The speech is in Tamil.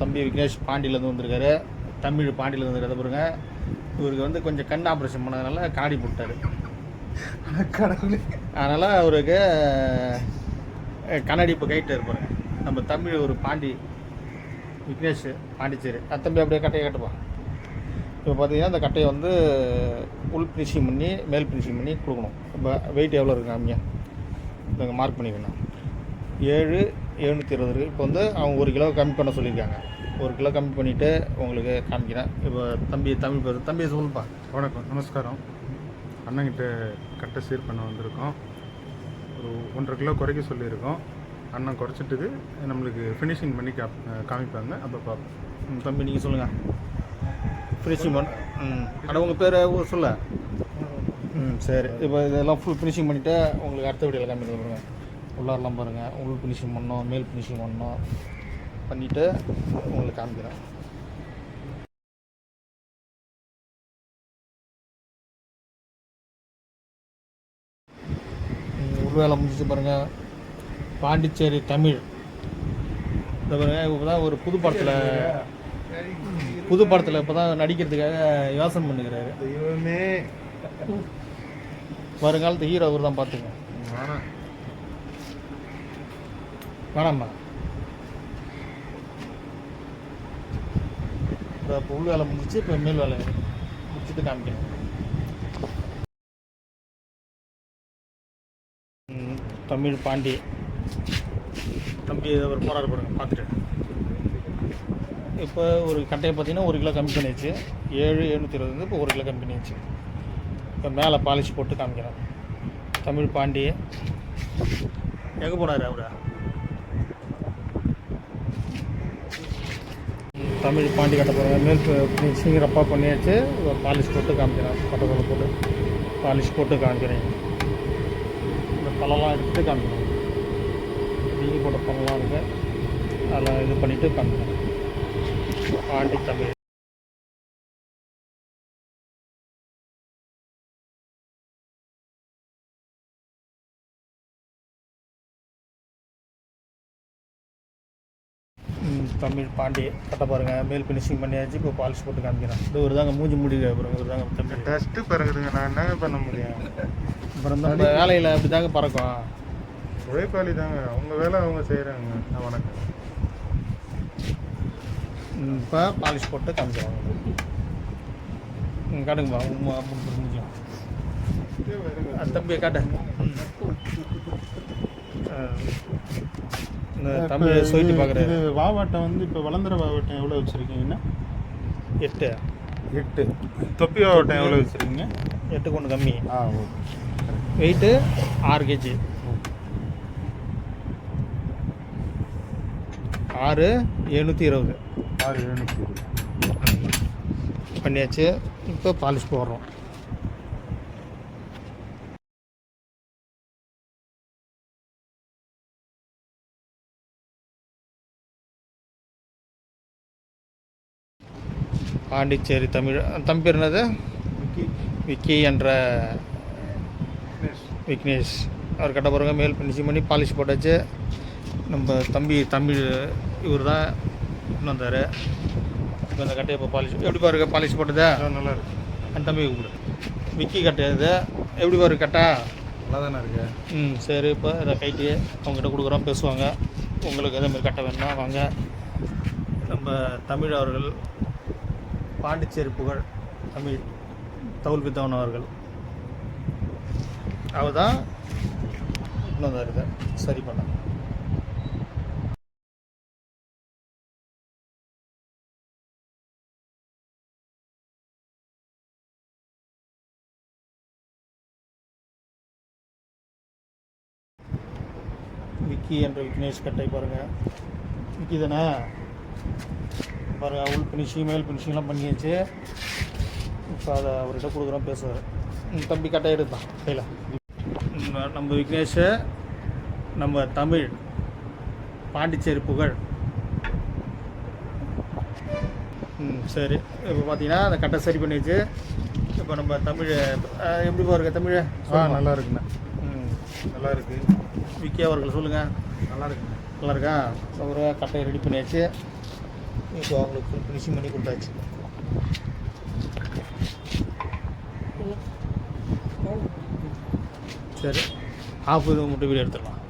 தம்பி விக்னேஷ் பாண்டியிலேருந்து வந்திருக்காரு. தமிழ் பாண்டியிலேருந்து வந்திருக்காரு பாருங்க. இவருக்கு வந்து கொஞ்சம் கண் ஆப்ரேஷன் பண்ணதுனால காடி போட்டார். கடவுளே. அதனால் அவருக்கு கண்ணாடி இப்போ கைட்டு இருப்பாரு நம்ம தமிழ் ஒரு பாண்டி விக்னேஷ் பாண்டிச்சேரி. தம்பி அப்படியே கட்டையை கட்டுப்பா. இப்போ பார்த்தீங்கன்னா அந்த கட்டையை வந்து உள் ஃபினிஷிங் பண்ணி மேல் ஃபினிஷிங் பண்ணி கொடுக்கணும். இப்போ வெயிட் எவ்வளோ இருக்கு காமிங்க இங்கே மார்க் பண்ணிக்கணும். ஏழு எழுநூற்றி இருபது இருக்குது இப்போ வந்து அவங்க ஒரு கிலோ கம்மி பண்ண சொல்லியிருக்காங்க. ஒரு கிலோ கம்மி பண்ணிவிட்டு உங்களுக்கு காமிக்கிறேன். இப்போ தம்பி தமிழ் பேர் தம்பி சொல்லுப்பா. வணக்கம் நமஸ்காரம். அண்ணங்கிட்ட கட்டை சீர் பண்ண வந்திருக்கோம். ஒரு ஒன்றரை கிலோ குறைக்க சொல்லியிருக்கோம். அண்ணன் குறைச்சிட்டுக்கு நம்மளுக்கு ஃபினிஷிங் பண்ணி காப் காமிப்பாங்க. அப்போ பார்ப்போம் தம்பி நீங்கள் சொல்லுங்கள் ஃபினிஷிங் பண்ண ம். அட உங்கள் பேர் ஊர் சொல்ல. ம் சரி. இப்போ இதெல்லாம் ஃபுல் ஃபினிஷிங் பண்ணிவிட்டு உங்களுக்கு அடுத்த வீடியோவில் காமிக்க பாருங்க உள்ளாரெலாம் பாருங்கள் உள் ஃபினிஷிங் பண்ணோம் மேல் ஃபினிஷிங் பண்ணோம். பண்ணிவிட்டு உங்களுக்கு காமிக்கிறேன். உள் வேலை முடிச்சு பாருங்கள் பாண்டிச்சேரி தமிழ். இந்த பாருங்க இப்போ தான் ஒரு புது படத்தில் புது படத்தில் இப்போ தான் நடிக்கிறதுக்காக யோசனை பண்ணுகிறாரு வருங்காலத்து ஹீரோ அவர் தான் பார்த்துங்க வேணாம் வேணாம்மா. இப்போ இப்போ உள் வேலை முடிச்சு இப்போ மேல் வேலை முடிச்சுட்டு காமிக்கணும் ம், தமிழ் பாண்டி. தம்பி ஒரு போராட பாருங்க பார்த்துட்டு. இப்போ ஒரு கட்டையை பார்த்தீங்கன்னா ஒரு கிலோ கம்மி பண்ணிடுச்சு ஏழு எழுநூற்றி இருபது வந்து இப்போ ஒரு கிலோ கம்மி பண்ணிடுச்சு இப்போ மேலே பாலிஷ் போட்டு காமிக்கிறேன். தமிழ் பாண்டி. எங்கே போனார் அவரு ம், தமிழ் பாண்டி கட்ட போகிறாங்க மேல் ஃபினிஷிங் பண்ணியாச்சு. பாலிஷ் போட்டு காமிக்கிறேன். பட்டத்தில் போட்டு பாலிஷ் போட்டு காமிக்கிறேன். இந்த பழம்லாம் எடுத்துகிட்டு காமிக்கிறேன். நீங்கி போட்ட பழம்லாம் இருக்குது அதெல்லாம் இது பண்ணிவிட்டு காமிக்கிறேன். பாண்டி தமிழ். ம், தமிழ் பாண்டி கட்ட பாருங்க. மேல் ஃபினிஷிங் பண்ணியாச்சு இப்போ பாலிஷ் போட்டு காமிக்கிறேன். இது ஒரு தாங்க மூஞ்சி முடிக்க அப்புறம் ஒரு தாங்க தமிழ். டஸ்ட்டு பிறகுதுங்க நான் என்னங்க பண்ண முடியும்? அப்புறம் நம்ம வேலையில் அப்படி தாங்க பறக்கும். உழைப்பாளி தாங்க அவங்க வேலை அவங்க செய்கிறாங்க வணக்கம். ம், இப்போ பாலிஷ் போட்டு காமிக்கிறோம் ம் காட்டுங்கப்பா. அப்படின்னு முடிஞ்சோம். தம்பியை காட்ட. தமிழ் சொல்லிட்டு பார்க்குறாரு இது வாவாட்டம் வந்து இப்போ வளர்ந்துற வாவாட்டம் எவ்வளோ வச்சுருக்கீங்கன்னா எட்டு. எட்டு. தொப்பி வாவாட்டம் எவ்வளோ வச்சுருக்கீங்க? எட்டுக்கு ஒன்று கம்மி. ஆ ஓகே. வெயிட்டு ஆறு கேஜி ஆறு எழுநூற்றி இருபது. ஆறு எழுநூற்றி இருபது. பண்ணியாச்சு. இப்போ பாலிஷ் போடுறோம். பாண்டிச்சேரி தமிழ் தம்பி பேர் என்னது? விக்கி என்ற விக்னேஷ். அவர் கட்ட போகிறவங்க மேல் ஃபினிஷிங் பண்ணி பாலிஷ் போட்டாச்சு. நம்ம தம்பி தமிழ் இவர் தான் இன்னும் வந்தார். இப்போ இந்த கட்டையை இப்போ பாலிஷ் எப்படி பாருங்க பாலிஷ் போட்டதா? நல்லா இருக்கு. அந்த தம்பி கூப்பிடு. விக்கி கட்டை இது. எப்படி பாரு கட்டா? நல்லா தானே இருக்கு. ம் சரி இப்போ இதை கைட்டி அவங்ககிட்ட கொடுக்குறோம் பேசுவாங்க. உங்களுக்கு எதே மாதிரி கட்டை வேணும்னா வாங்க. நம்ம தமிழ் அவர்கள் பாண்டிச்சேரி புகழ் தமிழ் தவுல் வித்தவன் அவர்கள். அவர் தான் இதை சரி பண்ண விக்கி என்ற விக்னேஷ் கட்டை பாருங்கள் விக்கி தானே பாருங்கள் உள் ஃபினிஷிங் மேல் ஃபினிஷிங்லாம் பண்ணியாச்சு. இப்போ அதை அவர்கிட்ட கொடுக்குறோம் பேசுவார் ம், தம்பி கட்டை எடுத்தான் கையில். நம்ம விக்னேஷ் நம்ம தமிழ் பாண்டிச்சேரி புகழ். ம் சரி. இப்போ பார்த்தீங்கன்னா அந்த கட்டை சரி பண்ணியாச்சு. இப்போ நம்ம தமிழ் எப்படி பாருங்க தமிழ்? ஆ நல்லா இருக்குண்ணே. ம். நல்லா இருக்கு. விக்கி அவர்கள் சொல்லுங்கள் நல்லா இருக்குண்ணே. நல்லா இருக்கா? ஒரு கட்டையை ரெடி பண்ணியாச்சு. இப்போ அவங்களுக்கு ஃபுல் ஃபினிஷிங் பண்ணி கொடுத்தாச்சு. சரி ஆஃப் இது மட்டும் வீடியோ எடுத்துடலாம்.